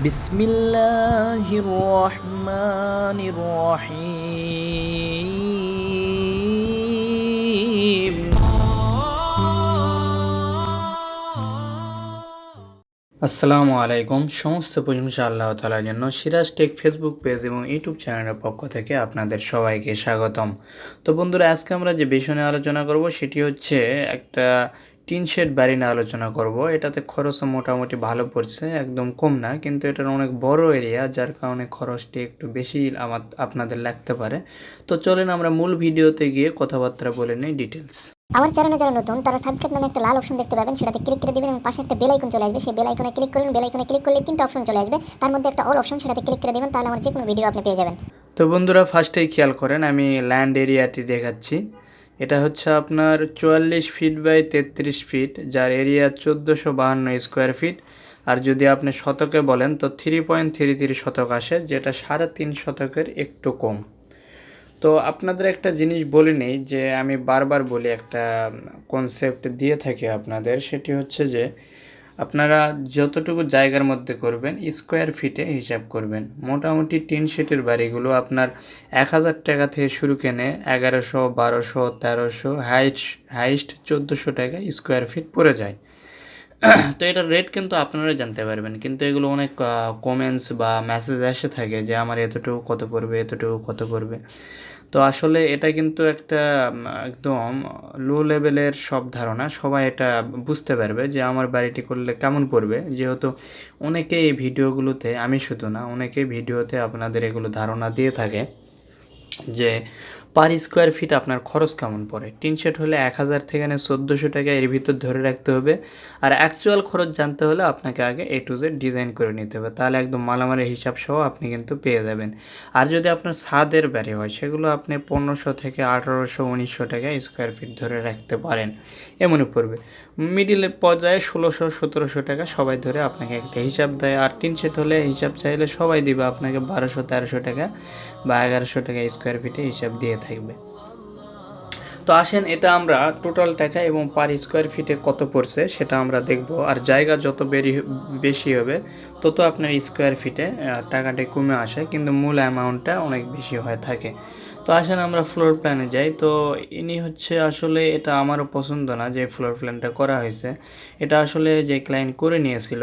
বিসমিল্লাহির রহমানির রহিম আসসালামু আলাইকুম। সমস্ত প্রশংসা আল্লাহ তালার জন্য। সিরাজ টেক ফেসবুক পেজ এবং ইউটিউব চ্যানেলের পক্ষ থেকে আপনাদের সবাইকে স্বাগতম। তো বন্ধুরা, আজকে আমরা যে বিষয় আলোচনা করব, সেটি হচ্ছে একটা টিন শেড বাড়ি নিয়ে আলোচনা করব। এটাতে খরচও মোটামুটি ভালো পড়ছে একদম কম না কিন্তু এটার অনেক বড় এরিয়া যার কারণে খরচটি একটু বেশি আমার আপনাদের লাগতে পারে। তো চলেন আমরা মূল ভিডিওতে গিয়ে কথাবার্তা বলে নিই ডিটেলস আমার চ্যানেলে যারা নতুন তারা সাবস্ক্রাইব নামে একটা লাল অপশন দেখতে পাবেন সেটাতে ক্লিক করে দেবেন এবং পাশে একটা বেল আইকন চলে আসবে। সেই বেল আইকনে ক্লিক করুন বেল আইকনে ক্লিক করলে তিনটা অপশন চলে আসবে। তার মধ্যে একটা অল অপশন সেটাতে ক্লিক করে দিবেন তাহলে আমার যে কোনো ভিডিও আপনি পেয়ে যাবেন। তো বন্ধুরা ফার্স্টেই খেয়াল করেন আমি ল্যান্ড এরিয়াটি দেখাচ্ছি। এটা হচ্ছে আপনার চুয়াল্লিশ ফিট বাই তেত্রিশ ফিট যার এরিয়া চোদ্দোশো বাহান্ন স্কোয়ার ফিট আর যদি আপনি শতকে বলেন, তো থ্রি পয়েন্ট থ্রি থ্রি শতক আসে, যেটা সাড়ে তিন শতকের একটু কম। তো আপনাদের একটা জিনিস বলে নেই, যে আমি বারবার বলি একটা কনসেপ্ট দিয়ে থাকি আপনাদের, সেটি হচ্ছে যে আপনারা যতটুকু জায়গার মধ্যে করবেন স্কোয়ার ফিটে হিসাব করবেন। মোটামুটি টিন শেটের বাড়িগুলো আপনার এক হাজার টাকা থেকে শুরু কেনে এগারোশো, বারোশো, তেরোশো হাইস্ট হাইস্ট চোদ্দোশো টাকা স্কোয়ার ফিট পড়ে যায়। তো এটার রেট কিন্তু আপনারা জানতে পারবেন। কিন্তু এগুলো অনেক কমেন্টস বা মেসেজ এসে থাকে যে আমার এতটুকু কত পড়বে, এতটুকু কত পড়বে। তো আসলে এটা কিন্তু একটা একদম লো লেভেলের সব ধারণা। সবাই এটা বুঝতে পারবে যে আমার বাড়িটি করলে কেমন পড়বে যেহেতু অনেকে এই ভিডিওগুলোতে, আমি শুধু না অনেকে ভিডিওতে আপনাদের এগুলো ধারণা দিয়ে থাকে যে পার স্কোয়ার ফিট আপনার খরচ কেমন পড়ে? টিন শেড হলে এক হাজার থেকে নিয়ে চোদ্দোশো টাকা, এর ভিতর ধরে রাখতে হবে। আর অ্যাকচুয়াল খরচ জানতে হলে আপনাকে আগে এ টু জেড ডিজাইন করে নিতে হবে। তাহলে একদম মালামালের হিসাব সহ আপনি কিন্তু পেয়ে যাবেন। আর যদি আপনার ছাদের বাড়ি হয়, সেগুলো আপনি পনেরোশো থেকে আঠারোশো, উনিশশো টাকা স্কোয়ার ফিট ধরে রাখতে পারেন। এমনই পড়বে। মিডিলের পর্যায়ে ষোলোশো, সতেরোশো টাকা সবাই ধরে আপনাকে একটা হিসাব দেয়। আর টিন শেড হলে হিসাব চাইলে সবাই দিবে আপনাকে বারোশো, তেরোশো টাকা বা এগারোশো টাকা স্কোয়ার ফিটে হিসাব দিয়ে থাকবে। তো আসেন, এটা আমরা টোটাল টাকা এবং পার স্কোয়ার ফিটে কত পড়ছে সেটা আমরা দেখব। আর জায়গা যত বেরি, বেশি হবে, তত আপনার স্কোয়ার ফিটে টাকাটা কমে আসে, কিন্তু মূল অ্যামাউন্টটা অনেক বেশি হয়ে থাকে। তো আসেন আমরা ফ্লোর প্ল্যানে যাই। তো ইনি হচ্ছে আসলে এটা আমারও পছন্দ না যে ফ্লোর প্ল্যানটা করা হয়েছে। এটা আসলে যে ক্লায়েন্ট করে নিয়েছিল,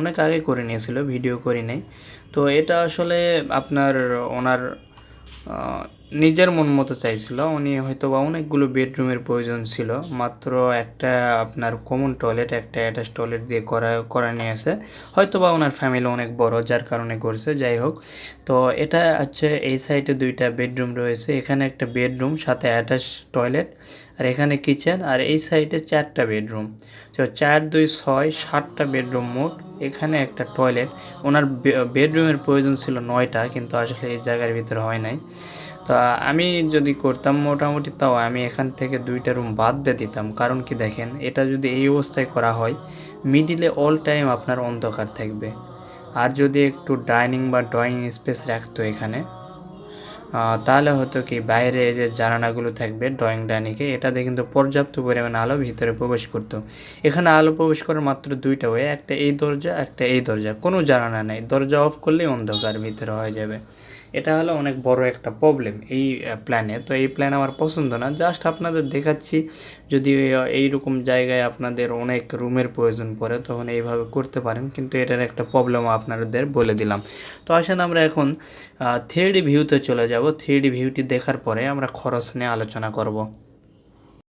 অনেক আগে করে নিয়েছিল ভিডিও করি নাই তো এটা আসলে আপনার ওনার নিজের মন মতো চাইছিল। উনি হয়তো বা অনেকগুলো বেডরুমের প্রয়োজন ছিল। মাত্র একটা আপনার কমন টয়লেট একটা অ্যাটাচ টয়লেট দিয়ে করা করা নিয়েছে হয়তো বা ওনার ফ্যামিলি অনেক বড়, যার কারণে করছে, যাই হোক। তো এটা হচ্ছে এই সাইডে দুইটা বেডরুম রয়েছে। এখানে একটা বেডরুম, সাথে অ্যাটাচ টয়লেট আর এখানে কিচেন আর এই সাইডে চারটা বেডরুম। তো চার, দুই, ছয়, সাতটা বেডরুম মোট। এখানে একটা টয়লেট ওনার বেডরুমের প্রয়োজন ছিল নয়টা, কিন্তু আসলে এই জায়গার ভিতরে হয় নাই। তো আমি যদি করতাম মোটামুটি, তাও আমি এখান থেকে দুইটা রুম বাদ দিয়ে দিতাম। কারণ কি দেখেন, এটা যদি এই অবস্থায় করা হয় মিডিলে অল টাইম আপনার অন্ধকার থাকবে। আর যদি একটু ডাইনিং বা ড্রয়িং স্পেস রাখতো এখানে তাহলে হতো কি, বাইরে যে জানানাগুলো থাকবে ড্রয়িং ডাইনিকে এটাতে কিন্তু পর্যাপ্ত পরিমাণে আলো ভিতরে প্রবেশ করত। এখানে আলো প্রবেশ করার মাত্র দুইটা ওয়ে একটা এই দরজা, একটা এই দরজা, কোনো জানানা নেই। দরজা অফ করলেই অন্ধকার ভিতরে হয়ে যাবে। এটা হলো অনেক বড় একটা প্রবলেম এই প্ল্যানে তো এই প্ল্যান আমার পছন্দ না। জাস্ট আপনাদের দেখাচ্ছি, যদি এইরকম জায়গায় আপনাদের অনেক রুমের প্রয়োজন পড়ে, তখন এইভাবে করতে পারেন। কিন্তু এটার একটা প্রবলেম আপনাদের বলে দিলাম। তো আসেন আমরা এখন থ্রিডি ভিউতে চলে যাব। থ্রিডি ভিউটি দেখার পরে আমরা খরচ নিয়ে আলোচনা করব।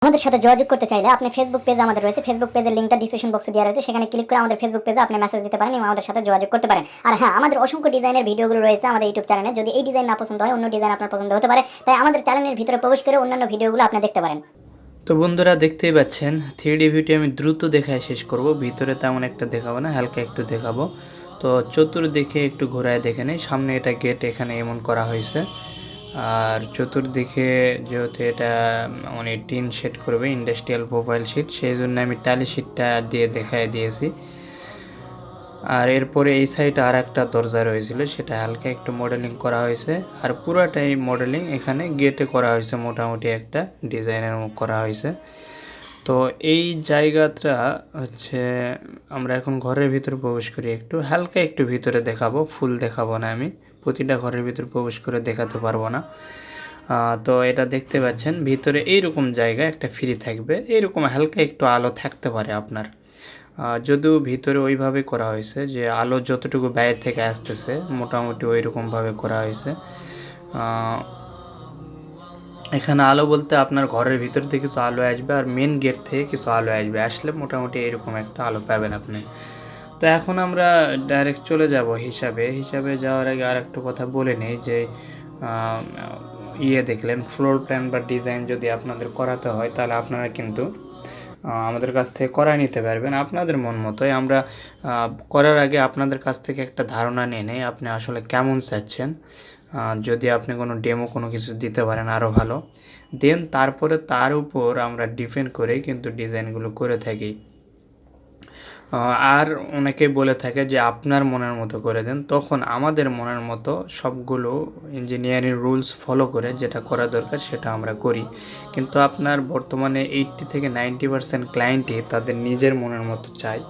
আমাদের সাথে যোগাযোগ করতে চাইলে আপনি ফেসবুক পেজ আমাদের রয়েছে। ফেসবুক পেজের লিঙ্কটা ডিসক্রিপশন বক্সে দেওয়া রয়েছে। সেখানে ক্লিক করে আমাদের ফেসবুক পেজে আপনি মেসেজ দিতে পারেন এবং আমাদের সাথে যোগাযোগ করতে পারেন। আর হ্যাঁ আমাদের অসংখ্য ডিজাইনের ভিডিওগুলো রয়েছে আমাদের ইউটিউব চ্যানেলে যদি এই ডিজাইন না পছন্দ হয়, অন্য ডিজাইন আপনার পছন্দ হতে পারে। তাই আমাদের চ্যানেলের ভিতরে প্রবেশ করে অন্যান্য ভিডিওগুলো আপনি দেখতে পারেন। তো বন্ধুরা, দেখতেই পাচ্ছেন থ্রি ডি ভিউটি আমি দ্রুত দেখায় শেষ করব। ভিতরে তেমন একটা দেখাবো না, হালকা একটু দেখাবো। তো চতুর্দিকে একটু ঘোরায় দেখে নেই। সামনে এটা গেট এখানে এমন করা হয়েছে। আর চতুর্দিকে যেহেতু এটা মানে টিন শেড করবে ইন্ডাস্ট্রিয়াল প্রোফাইল শিট সেই জন্য আমি টালি শিটটা দিয়ে দেখায় দিয়েছি। আর এরপরে এই সাইডে আর একটা দরজা রয়েছিল, সেটা হালকা একটু মডেলিং করা হয়েছে। আর পুরাটাই মডেলিং এখানে গেটে করা হয়েছে মোটামুটি একটা ডিজাইনের করা হয়েছে। তো এই জায়গাটা হচ্ছে, আমরা এখন ঘরের ভিতরে প্রবেশ করি একটু, হালকা একটু ভিতরে দেখাবো, ফুল দেখাবো না আমি। প্রতিটা ঘরের ভিতরে প্রবেশ করে দেখাতে পারব না। তো এটা দেখতে পাচ্ছেন, ভিতরে এইরকম জায়গা একটা ফ্রি থাকবে, এইরকম হালকা একটু আলো থাকতে পারে আপনার। যদিও ভিতরে ওইভাবে করা হয়েছে যে আলো যতটুকু বাইরে থেকে আসতেছে, মোটামুটি ওই রকমভাবে করা হয়েছে। এখানে আলো বলতে আপনার ঘরের ভিতর থেকে কিছু আলো আসবে আর মেন গেট থেকে কিছু আলো আসবে, আসলে মোটামুটি এরকম একটা আলো পাবেন আপনি। তো এখন আমরা ডাইরেক্ট চলে যাব হিসাবে। হিসাবে যাওয়ার আগে আর একটা কথা বলে নেই যে ইয়ে দেখলেন ফ্লোর প্ল্যান বা ডিজাইন যদি আপনাদের করাতে হয় তাহলে আপনারা কিন্তু আমাদের কাছ থেকে করায় নিতে পারবেন। আপনাদের মন মতোই আমরা করার আগে আপনাদের কাছ থেকে একটা ধারণা নিয়ে নেই আপনি আসলে কেমন চাচ্ছেন। যদি আপনি কোনো ডেমো কোনো কিছু দিতে পারেন আরও ভালো। দেন তারপরে তার উপর আমরা ডিপেন্ড করে কিন্তু ডিজাইনগুলো করে থাকি। আর অনেকে বলে থাকে যে আপনার মনের মতো করে দেন। তখন আমাদের মনের মতো সবগুলো ইঞ্জিনিয়ারিং রুলস ফলো করে যেটা করা দরকার সেটা আমরা করি। কিন্তু আপনার বর্তমানে এইটটি থেকে নাইনটি পার্সেন্ট ক্লায়েন্টই তাদের নিজের মনের মতো চায়।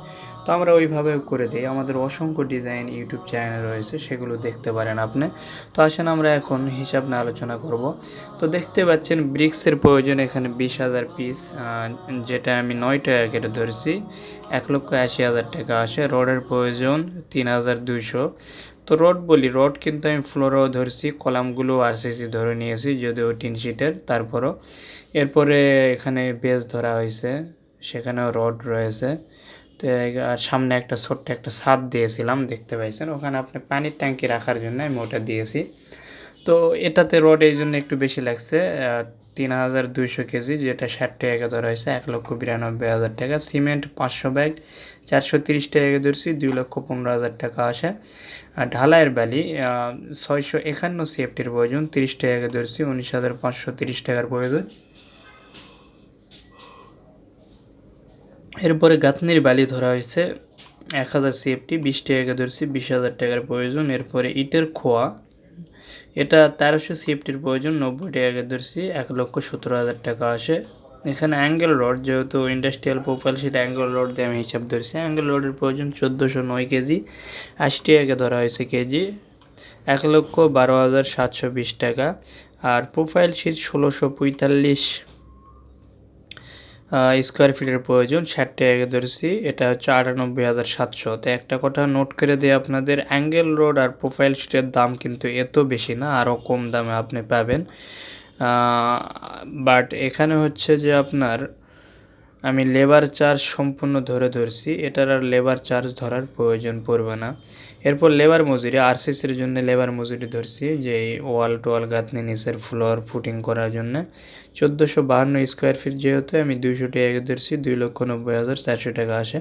তো আমরা ওইভাবে করে দিই। আমাদের অসংখ্য ডিজাইন ইউটিউব চ্যানেল রয়েছে, সেগুলো দেখতে পারেন আপনি। তো আসেন আমরা এখন হিসাব নিয়ে আলোচনা করব। তো দেখতে পাচ্ছেন ব্রিক্সের প্রয়োজন এখানে বিশ হাজার পিস যেটা আমি নয় টাকা কেটে ধরেছি। এক লক্ষ আশি হাজার টাকা আসে। রডের প্রয়োজন তিন হাজার দুইশো। তো রড বলি রড কিন্তু আমি ফ্লোরেও ধরছি, কলামগুলো আরসিসি ধরে নিয়েছি, যদিও টিন শিটের তারপরও। এরপরে এখানে বেস ধরা হয়েছে, সেখানেও রড রয়েছে। সামনে একটা ছোট্ট একটা ছাদ দিয়েছিলাম, দেখতে পাইছেন? ওখানে আপনি পানির ট্যাঙ্কি রাখার জন্য আমি ওটা দিয়েছি। তো এটাতে রড এই জন্য একটু বেশি লাগছে তিন হাজার দুইশো কেজি, যেটা ষাট টাকা ধরা হয়েছে, এক লক্ষ বিরানব্বই হাজার টাকা। সিমেন্ট পাঁচশো ব্যাগ, চারশো তিরিশ টাকা ধরছি, দুই লক্ষ পনেরো হাজার টাকা আসে। আর ঢালাইয়ের বালি ছয়শো একান্ন সেফটির প্রয়োজন, তিরিশ টাকা ধরছি, উনিশ হাজার পাঁচশো তিরিশ টাকার প্রয়োজন। এরপরে গাঁথনির বালি ধরা হয়েছে। এক হাজার সিএফটি বিশ টাকা ধরছি, বিশ হাজার টাকার প্রয়োজন। এরপরে ইটের খোয়া। এটা তেরোশো সিএফটির প্রয়োজন, নব্বই টাকা ধরছি, এক লক্ষ সতেরো হাজার টাকা আসে। এখানে অ্যাঙ্গেল রড যেহেতু ইন্ডাস্ট্রিয়াল প্রোফাইল সেটা অ্যাঙ্গেল রড দিয়ে আমি হিসাব ধরছি। অ্যাঙ্গেল রডের প্রয়োজন চোদ্দোশো নয় কেজি। আশি টাকা ধরা হয়েছে কেজি। এক লক্ষ বারো হাজার সাতশো বিশ টাকা। আর প্রোফাইল শিট ষোলোশো পঁয়তাল্লিশ। স্কোয়ার ফিটের প্রয়োজন, ষাট টাকা ধরেছি, এটা হচ্ছে আটানব্বই হাজার সাতশো। তো একটা কথা নোট করে দিয়ে আপনাদের অ্যাঙ্গেল রোড আর প্রোফাইল শিটের দাম কিন্তু এত বেশি না আরও কম দামে আপনি পাবেন। বাট এখানে হচ্ছে যে আপনার আমি লেবার চার্জ সম্পূর্ণ ধরে ধরছি, এটার আর লেবার চার্জ ধরার প্রয়োজন পড়বে না। এরপর লেবার মজুরি আরসিসির জন্য লেবার মজুরি ধরছি, যে ওয়াল টোয়াল গাঁথনি নিচের ফ্লোর ফুটিং করার জন্য। চোদ্দোশো বাহান্ন স্কোয়ার ফিট যেহেতু আমি দুইশো টাকা ধরছি, দুই লক্ষ নব্বই হাজার চারশো টাকা আসে।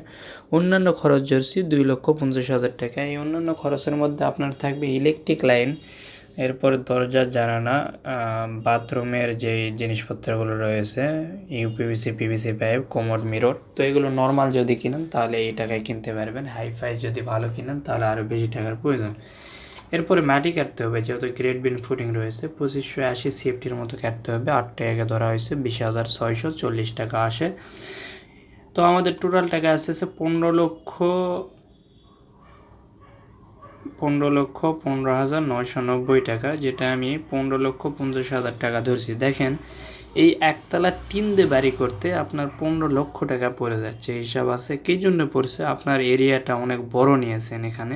অন্যান্য খরচ ধরছি, দুই লক্ষ পঞ্চাশ হাজার টাকা। এই অন্যান্য খরচের মধ্যে আপনার থাকবে ইলেকট্রিক লাইন এরপর দরজা জানানা বাথরুমের যে জিনিসপত্রগুলো রয়েছে, ইউপিভিসি, পিভিসি পাইপ কোমর মিরর তো এগুলো নর্মাল যদি কিনেন তাহলে এই টাকায় কিনতে পারবেন। হাইফাই যদি ভালো কিনেন তাহলে আরও বেশি টাকার প্রয়োজন। এরপরে মাটি কাটতে হবে, যেহেতু গ্রেড বিন ফুটিং রয়েছে, পঁচিশশো আশি সিএফটির মতো কাটতে হবে। আট টাকা ধরা হয়েছে, বিশ হাজার ছয়শো চল্লিশ টাকা আসে। তো আমাদের টোটাল টাকা আসতেছে পনেরো লক্ষ পনেরো লক্ষ পনেরো হাজার নয়শো নব্বই টাকা, যেটা আমি পনেরো লক্ষ পঞ্চাশ হাজার টাকা ধরছি। দেখেন, এই একতলা টিন দিয়ে বাড়ি করতে আপনার পনেরো লক্ষ টাকা পড়ে যাচ্ছে। হিসাব আছে কী জন্য পড়ছে? আপনার এরিয়াটা অনেক বড় নিয়েছেন এখানে,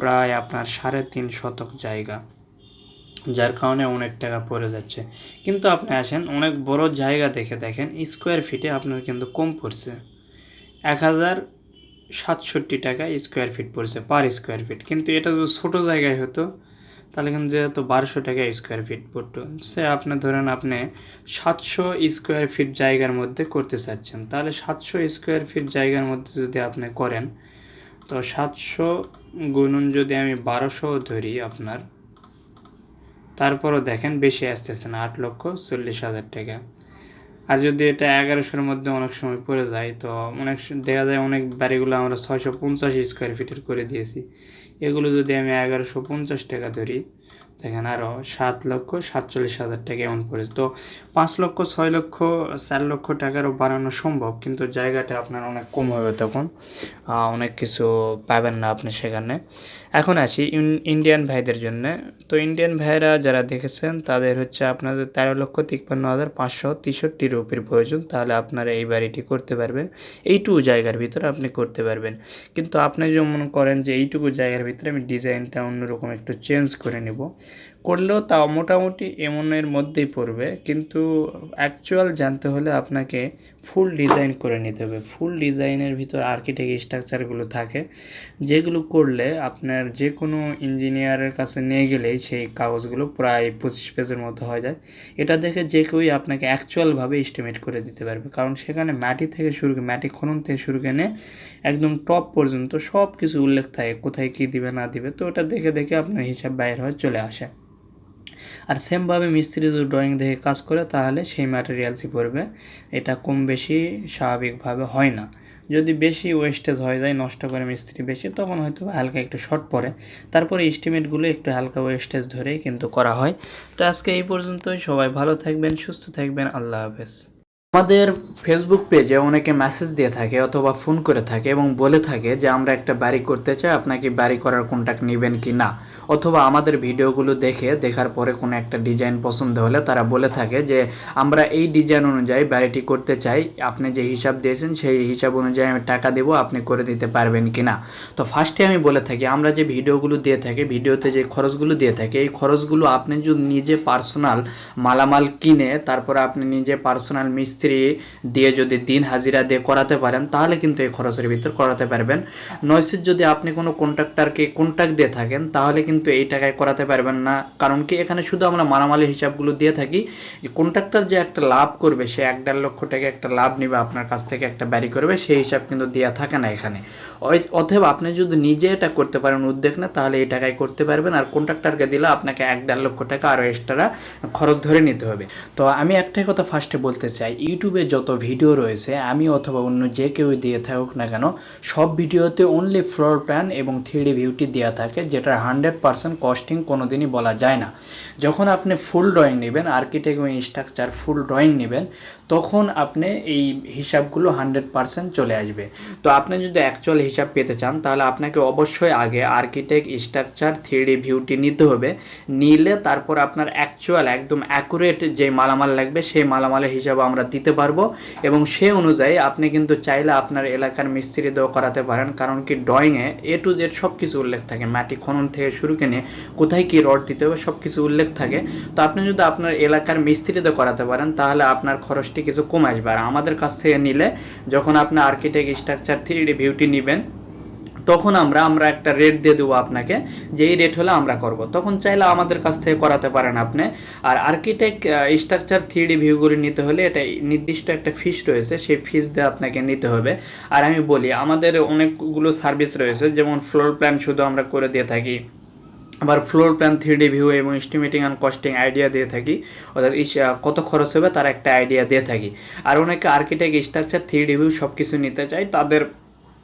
প্রায় আপনার সাড়ে তিন শতক জায়গা, যার কারণে অনেক টাকা পড়ে যাচ্ছে। কিন্তু আপনি আসেন, অনেক বড় জায়গা দেখে দেখেন স্কোয়ার ফিটে আপনার কিন্তু কম পড়ছে। এক হাজার সাতষট্টি টাকা স্কোয়ার ফিট পড়ছে পার স্কোয়ার ফিট কিন্তু এটা যদি ছোটো জায়গায় হতো, তাহলে কিন্তু যেহেতু বারোশো টাকা স্কোয়ার ফিট পড়তো। সে আপনি ধরেন আপনি সাতশো স্কোয়ার ফিট জায়গার মধ্যে করতে চাচ্ছেন। তাহলে সাতশো স্কোয়ার ফিট জায়গার মধ্যে যদি আপনি করেন, তো সাতশো গুণন যদি আমি বারোশো ধরি আপনার, তারপরও দেখেন বেশি আসতেছে না, আট লক্ষ চল্লিশ হাজার টাকা। আর যদি এটা এগারোশোর মধ্যে অনেক সময় পড়ে যায়, তো অনেক দেখা যায় অনেক বাড়িগুলো আমরা ছয়শো পঞ্চাশ স্কোয়ার ফিটের করে দিয়েছি। এগুলো যদি আমি এগারোশো পঞ্চাশ টাকা ধরি দেখেন আরও সাত লক্ষ সাতচল্লিশ হাজার টাকা এমন পড়েছে। তো পাঁচ লক্ষ, ছয় লক্ষ, চার লক্ষ টাকারও বাড়ানো সম্ভব, কিন্তু জায়গাটা আপনার অনেক কম হবে তখন। অনেক কিছু পাবেন না আপনি সেখানে। এখন আসি ইন্ডিয়ান ভাইদের জন্য। তো ইন্ডিয়ান ভাইরা যারা দেখেছেন, তাদের হচ্ছে আপনাদের তেরো লক্ষ তিপ্পান্ন হাজার পাঁচশো তেষট্টি রুপির প্রয়োজন। তাহলে আপনারা এই বাড়িটি করতে পারবেন। এইটুকু জায়গার ভিতরে আপনি করতে পারবেন। কিন্তু আপনি যেমন করেন যে এইটুকু জায়গার ভিতরে আমি ডিজাইনটা অন্যরকম একটু চেঞ্জ করে নেব। করলেও তাও মোটামুটি এমনের মধ্যেই পড়বে। কিন্তু অ্যাকচুয়াল জানতে হলে আপনাকে ফুল ডিজাইন করে নিতে হবে। ফুল ডিজাইনের ভিতর আর্কিটেক্ট স্ট্রাকচারগুলো থাকে, যেগুলো করলে আপনার যে কোনো ইঞ্জিনিয়ারের কাছে নিয়ে গেলেই সেই কাগজগুলো প্রায় পঁচিশ পেজের মতো হয়ে যায়। এটা দেখে যে কেউই আপনাকে অ্যাকচুয়ালভাবে এস্টিমেট করে দিতে পারবে। কারণ সেখানে মাটি থেকে শুরু করে, মাটি খনন থেকে শুরু করে একদম টপ পর্যন্ত সব কিছু উল্লেখ থাকে, কোথায় কী দিবে না দিবে। তো ওটা দেখে দেখে আপনার হিসাব বাইর হয়ে চলে আসে। আর সেমভাবে মিস্ত্রি যদি ড্রয়িং দেখে কাজ করে, তাহলে সেই ম্যাটেরিয়ালসই পড়বে। এটা কম বেশি স্বাভাবিকভাবে হয় না। যদি বেশি ওয়েস্টেজ হয়ে যায়, নষ্ট করে মিস্ত্রি বেশি, তখন হয়তো হালকা একটু শর্ট পড়ে। তারপরে এস্টিমেটগুলো একটু হালকা ওয়েস্টেজ ধরেই কিন্তু করা হয়। তো আজকে এই পর্যন্তই। সবাই ভালো থাকবেন, সুস্থ থাকবেন। আল্লাহ হাফেজ। আমাদের ফেসবুক পেজে অনেকে মেসেজ দিয়ে থাকে অথবা ফোন করে থাকে এবং বলে থাকে যে, আমরা একটা বাড়ি করতে চাই, আপনাকে বাড়ি করার কন্ট্যাক্ট নেবেন কি না? অথবা আমাদের ভিডিওগুলো দেখে দেখার পরে কোনো একটা ডিজাইন পছন্দ হলে তারা বলে থাকে যে, আমরা এই ডিজাইন অনুযায়ী বাড়িটি করতে চাই। আপনি যে হিসাব দিয়েছেন সেই হিসাব অনুযায়ী আমি টাকা দেবো, আপনি করে দিতে পারবেন কি না? তো ফার্স্টে আমি বলে থাকি, আমরা যে ভিডিওগুলো দিয়ে থাকি, ভিডিওতে যে খরচগুলো দিয়ে থাকি, এই খরচগুলো আপনি যদি নিজে পার্সোনাল মালামাল কিনে, তারপরে আপনি নিজে পার্সোনাল মিস্ত্রি দিয়ে যদি দিন হাজিরা দিয়ে করাতে পারেন, তাহলে কিন্তু এই খরচের ভিতর করাতে পারবেন। নয়সিদ যদি আপনি কোনো কন্ট্রাক্টরকে কন্ট্যাক্ট দিয়ে থাকেন, তাহলে কিন্তু এই টাকায় করাতে পারবেন না। কারণ কি? এখানে শুধু আমরা মালামালের হিসাবগুলো দিয়ে থাকি। যে কন্ট্রাক্টর যে একটা লাভ করবে, সে এক দেড় লক্ষ টাকা একটা লাভ নেবে, আপনার কাছ থেকে একটা ব্যারি করবে, সেই হিসাব কিন্তু দেওয়া থাকে না এখানে। অতএব আপনি যদি নিজে এটা করতে পারেন উদ্যোগ না তাহলে এই টাকায় করতে পারবেন। আর কন্ট্রাক্টরকে দিলে আপনাকে এক দেড় লক্ষ টাকা আরও এক্সট্রা খরচ ধরে নিতে হবে। তো আমি একটাই কথা ফার্স্টে বলতে চাই ইউটিউবে যত ভিডিও রয়েছে, আমি অথবা অন্য যে কেউ দিয়ে থাকুক না কেন, সব ভিডিওতে অনলি ফ্লোর প্ল্যান এবং থ্রি ভিউটি দেওয়া থাকে যেটা হান্ড্রেড পার্সেন্ট কস্টিং কোনো দিনই বলা যায় না। যখন আপনি ফুল ড্রয়িং নেবেন আর্কিটেক্ট এবং স্ট্রাকচার ফুল ড্রয়িং নেবেন, তখন আপনি এই হিসাবগুলো হান্ড্রেড পার্সেন্ট চলে আসবে। তো আপনি যদি অ্যাকচুয়াল হিসাব পেতে চান, তাহলে আপনাকে অবশ্যই আগে আর্কিটেক্ট স্ট্রাকচার থ্রি ভিউটি নিতে হবে। নিলে তারপর আপনার অ্যাকচুয়াল একদম অ্যাকুরেট যে মালামাল লাগবে, সেই মালামালের হিসাব আমরা দিতে পারব এবং সে অনুযায়ী আপনি কিন্তু চাইলে আপনার এলাকার মিস্ত্রি দিয়েও করাতে পারেন। কারণ কি ড্রয়িংয়ে এ টু জেড সব কিছু উল্লেখ থাকে। মাটি খনন থেকে শুরু করে নিয়ে কোথায় কী রড দিতে হবে সব কিছু উল্লেখ থাকে। তো আপনি যদি আপনার এলাকার মিস্ত্রিতে করাতে পারেন, তাহলে আপনার খরচটি কিছু কম আসবে। আর আমাদের কাছ থেকে নিলে যখন আপনি আর্কিটেক্ট স্ট্রাকচার থ্রি ডি ভিউটি নেবেন, তখন আমরা আমরা একটা রেট দিয়ে দেবো আপনাকে, যে এই রেট হলে আমরা করব। তখন চাইলে আমাদের কাছ থেকে করাতে পারেন আপনি। আর আর্কিটেক্ট স্ট্রাকচার থ্রি ভিউগুলি নিতে হলে এটা নির্দিষ্ট একটা ফিস রয়েছে, সেই ফিস দিয়ে আপনাকে নিতে হবে। আর আমি বলি, আমাদের অনেকগুলো সার্ভিস রয়েছে, যেমন ফ্লোর প্ল্যান শুধু আমরা করে দিয়ে থাকি। আবার floor plan three D view এবং এস্টিমেটিং অ্যান্ড কস্টিং আইডিয়া দিয়ে থাকি। অর্থাৎ কত খরচ হবে তার একটা আইডিয়া দিয়ে থাকি। আর অনেকে architect structure three D view সব কিছু নিতে চায়, তাদের